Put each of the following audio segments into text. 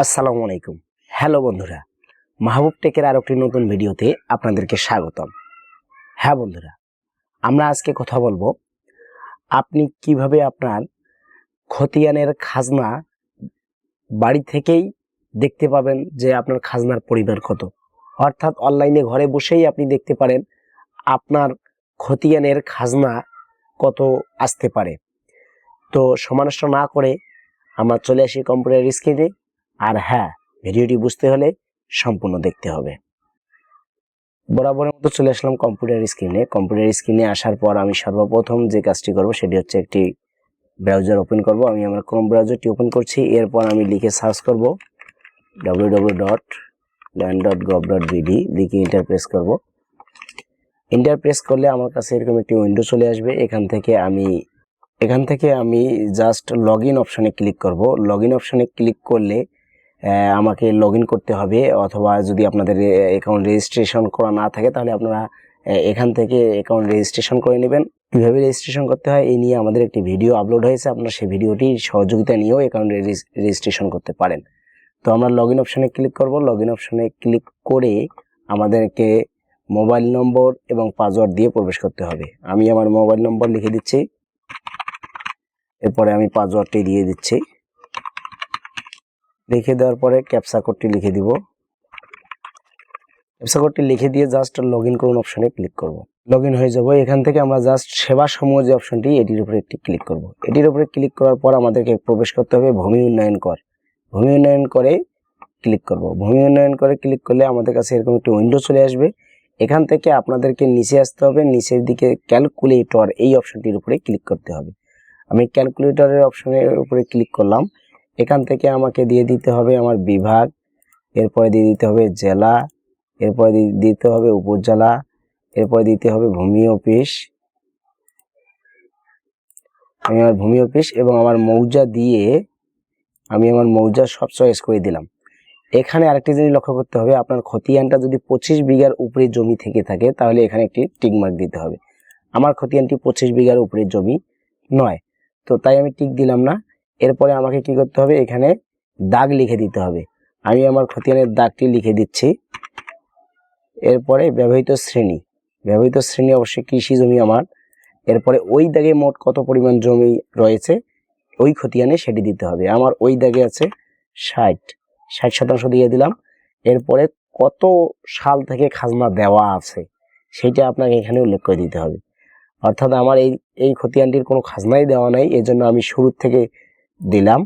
আসসালামু আলাইকুম। হ্যালো বন্ধুরা, মাহবুব টেকের আর একটি নতুন ভিডিওতে আপনাদেরকে স্বাগতম। হ্যাঁ বন্ধুরা, আমরা আজকে কথা বলব, আপনি কীভাবে আপনার খতিয়ানের খাজনা বাড়ি থেকেই দেখতে পাবেন যে আপনার খাজনার পরিমাণ কত। অর্থাৎ অনলাইনে ঘরে বসেই আপনি দেখতে পারেন আপনার খতিয়ানের খাজনা কত আসতে পারে। তো সমানষ্ট না করে আমরা চলে আসি কম্পিউটার স্ক্রিনে আর হ্যাঁ ভিডিওটি বুঝতে হলে সম্পূর্ণ দেখতে হবে। বরাবরের মতো চলে আসলাম কম্পিউটার স্ক্রিনে কম্পিউটার স্ক্রিনে আসার পর আমি সর্বপ্রথম যে কাজটি করব, সেটি হচ্ছে একটি ব্রাউজার ওপেন করব। আমি আমার ক্রোম ব্রাউজারটি ওপেন করছি। এরপর আমি লিখে সার্চ করব W W dot land dot gov dot B লিখে ইন্টার প্রেস করব। ইন্টার প্রেস করলে আমার কাছে এরকম একটি উইন্ডো চলে আসবে। এখান থেকে আমি, এখান থেকে আমি জাস্ট লগ ইন অপশানে ক্লিক করব। লগ ইন অপশানে ক্লিক করলে আমাকে লগ করতে হবে অথবা যদি আপনাদের অ্যাকাউন্ট রেজিস্ট্রেশন করা না থাকে তাহলে আপনারা এখান থেকে অ্যাকাউন্ট রেজিস্ট্রেশন করে নেবেন। কীভাবে রেজিস্ট্রেশন করতে হয় এই নিয়ে আমাদের একটি ভিডিও আপলোড হয়েছে। আপনারা সেই ভিডিওটি সহযোগিতা নিয়েও অ্যাকাউন্ট রেজিস্ট্রেশন করতে পারেন। তো আমরা লগ ইন অপশানে ক্লিক করব। লগ ইন অপশানে ক্লিক করে আমাদেরকে মোবাইল নম্বর এবং পাসওয়ার্ড দিয়ে প্রবেশ করতে হবে। আমি আমার মোবাইল নম্বর লিখে দিচ্ছি। এরপরে আমি পাসওয়ার্ডটি দিয়ে দিচ্ছি। লিখে দেওয়ার পরে ক্যাপসা কোডটি লিখে দিব। ক্যাপসা কোডটি লিখে দিয়ে জাস্ট লগ ইন করুন অপশনে ক্লিক করব। লগ ইন হয়ে যাব। এখান থেকে আমরা জাস্ট সেবা সমূহ যে অপশনটি এটির উপরে একটি ক্লিক করব। এটির উপরে ক্লিক করার পর আমাদেরকে প্রবেশ করতে হবে ভূমি উন্নয়ন কর। ভূমি উন্নয়ন করে ক্লিক করব। ভূমি উন্নয়ন করে ক্লিক করলে আমাদের কাছে এরকম একটি উইন্ডো চলে আসবে। এখান থেকে আপনাদেরকে নিচে আসতে হবে। নিচের দিকে ক্যালকুলেটর এই অপশনটির উপরে ক্লিক করতে হবে। আমি ক্যালকুলেটরের অপশনের উপরে ক্লিক করলাম। এখান থেকে আমাকে দিয়ে দিতে হবে আমার বিভাগ, এরপরে দিয়ে দিতে হবে জেলা, এরপরে দিতে হবে উপজেলা, এরপরে দিতে হবে ভূমি অফিস। আমি আমার ভূমি অফিস এবং আমার মৌজা দিয়ে আমি আমার মৌজা সব চয়েস করে দিলাম। এখানে আরেকটি জিনিস লক্ষ্য করতে হবে, আপনার খতিয়ানটা যদি পঁচিশ বিঘার উপরে জমি থেকে থাকে, তাহলে এখানে একটি টিক মার্ক দিতে হবে। আমার খতিয়ানটি পঁচিশ বিঘার উপরে জমি নয়, তো তাই আমি টিক দিলাম না। এরপরে আমাকে কি করতে হবে? এখানে দাগ লিখে দিতে হবে। আমি আমার খতিয়ানের দাগটি লিখে দিচ্ছি। এরপরে ব্যবহৃত শ্রেণি। ব্যবহৃত শ্রেণি অবশ্যই কৃষি জমি আমার। এরপরে ওই দাগে মোট কত পরিমাণ জমি রয়েছে? ওই খতিয়ানে সেটি দিতে হবে। আমার ওই দাগে আছে ষাট। ষাট শতাংশ দিয়ে দিলাম। এরপরে কত সাল থেকে খাজনা দেওয়া আছে? সেটা আপনাকে এখানে উল্লেখ করে দিতে হবে। অর্থাৎ আমার এই এই খতিয়ানটির কোনো খাজনাই দেওয়া নাই। এই জন্য আমি শুরুর থেকে দিলাম।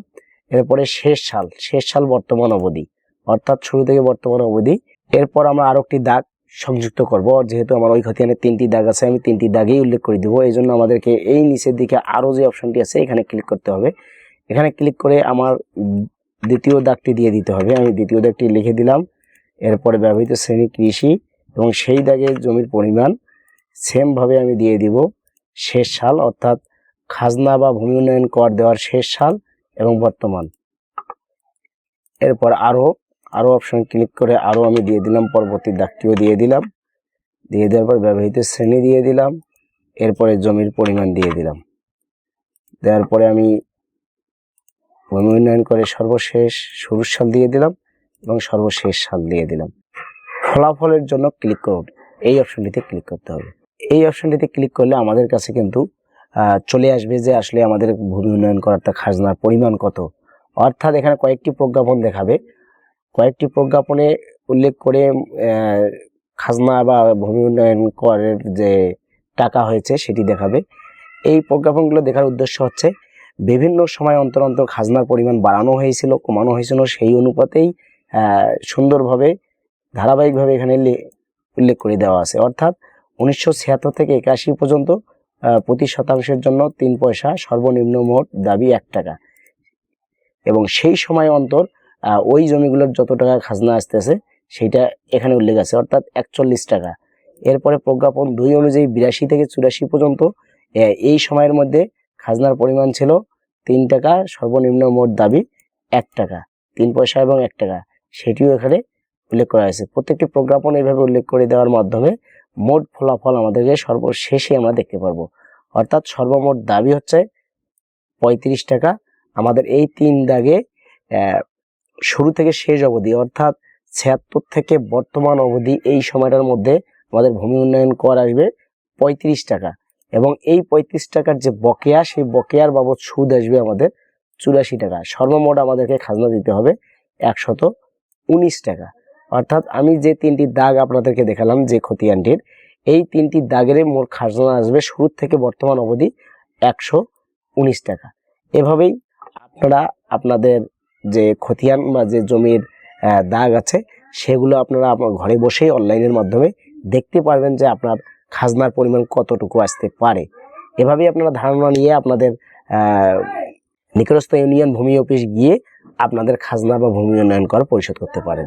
এরপরে শেষ সাল শেষ সাল বর্তমান অবধি, অর্থাৎ শুরু থেকে বর্তমান অবধি। এরপর আমরা আরও একটি দাগ সংযুক্ত করব, যেহেতু আমার ওই খতিয়ানের তিনটি দাগ আছে, আমি তিনটি দাগেই উল্লেখ করে দেবো। এই জন্য আমাদেরকে এই নিচের দিকে আরও যে অপশনটি আছে, এখানে ক্লিক করতে হবে। এখানে ক্লিক করে আমার দ্বিতীয় দাগটি দিয়ে দিতে হবে। আমি দ্বিতীয় দাগটি লিখে দিলাম। এরপরে ব্যবহৃত শ্রেণি কৃষি এবং সেই দাগে জমির পরিমাণ সেমভাবে আমি দিয়ে দিব। শেষ সাল, অর্থাৎ খাজনা বা ভূমি উন্নয়ন কর দেওয়ার শেষ সাল এবং বর্তমান। এরপর আরও আরও অপশন ক্লিক করে আরও আমি দিয়ে দিলাম, পরবর্তী দাগটিও দিয়ে দিলাম। দিয়ে দেওয়ার পর ব্যবহৃত শ্রেণি দিয়ে দিলাম, এরপরে জমির পরিমাণ দিয়ে দিলাম। দেওয়ার পরে আমি ভূমি উন্নয়ন করে সর্বশেষ শুরুর সাল দিয়ে দিলাম এবং সর্বশেষ সাল দিয়ে দিলাম। ফলাফলের জন্য ক্লিক করুন। এই অপশনটিতে ক্লিক করতে হবে। এই অপশনটিতে ক্লিক করলে আমাদের কাছে কিন্তু চলে আসবে যে আসলে আমাদের ভূমি উন্নয়ন করার তা খাজনার পরিমাণ কত। অর্থাৎ এখানে কয়েকটি প্রজ্ঞাপন দেখাবে। কয়েকটি প্রজ্ঞাপনে উল্লেখ করে খাজনা বা ভূমি উন্নয়ন করের যে টাকা হয়েছে সেটি দেখাবে। এই প্রজ্ঞাপনগুলো দেখার উদ্দেশ্য হচ্ছে, বিভিন্ন সময় অন্তর অন্তর খাজনার পরিমাণ বাড়ানো হয়েছিল, কমানো হয়েছিল, সেই অনুপাতেই সুন্দরভাবে, ধারাবাহিকভাবে এখানে উল্লেখ করে দেওয়া আছে। অর্থাৎ উনিশশো ছিয়াত্তর থেকে একাশি পর্যন্ত প্রতি শতাংশের জন্য তিন পয়সা সর্বনিম্ন মোট দাবি এক টাকা। এবং সেই সময় অন্তর ওই জমিগুলোর যত টাকা খাজনা আসতেছে, সেইটা এখানে উল্লেখ আছে, অর্থাৎ একচল্লিশ টাকা। এরপরে প্রজ্ঞাপন দুই অনুযায়ী বিরাশি থেকে চুরাশি পর্যন্ত এই সময়ের মধ্যে খাজনার পরিমাণ ছিল তিন টাকা, সর্বনিম্ন মোট দাবি এক টাকা, তিন পয়সা এবং এক টাকা। সেটিও এখানে উল্লেখ করা হয়েছে। প্রত্যেকটি প্রজ্ঞাপন এইভাবে উল্লেখ করে দেওয়ার মাধ্যমে মোট ফলাফল আমাদেরকে সর্বশেষে আমরা দেখতে পারব। অর্থাৎ সর্বমোট দাবি হচ্ছে পঁয়ত্রিশ টাকা। আমাদের এই তিন দাগে শুরু থেকে শেষ অবধি, অর্থাৎ ছিয়াত্তর থেকে বর্তমান অবধি এই সময়টার মধ্যে আমাদের ভূমি উন্নয়ন কর আসবে পঁয়ত্রিশ টাকা। এবং এই পঁয়ত্রিশ টাকার যে বকেয়া, সেই বকেয়ার বাবদ সুদ আসবে আমাদের চুরাশি টাকা। সর্বমোট আমাদেরকে খাজনা দিতে হবে একশত উনিশ টাকা। অর্থাৎ আমি যে তিনটি দাগ আপনাদেরকে দেখালাম, যে খতিয়ানটির, এই তিনটি দাগের মোট খাজনা আসবে শুরু থেকে বর্তমান অবধি একশো উনিশ টাকা। এভাবেই আপনারা আপনাদের যে খতিয়ান বা যে জমির দাগ আছে, সেগুলো আপনারা আপনার ঘরে বসেই অনলাইনের মাধ্যমে দেখতে পারবেন যে আপনার খাজনার পরিমাণ কতটুকু আসতে পারে। এভাবেই আপনারা ধারণা নিয়ে আপনাদের নিকটস্থ ইউনিয়ন, ভূমি অফিস গিয়ে আপনাদের খাজনা বা ভূমি উন্নয়ন কর পরিশোধ করতে পারেন।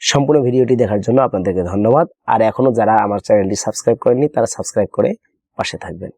সম্পূর্ণ ভিডিওটি দেখার জন্য আপনাদেরকে ধন্যবাদ। আর এখনও যারা আমার চ্যানেলটি সাবস্ক্রাইব করেননি, তারা সাবস্ক্রাইব করে পাশে থাকবেন।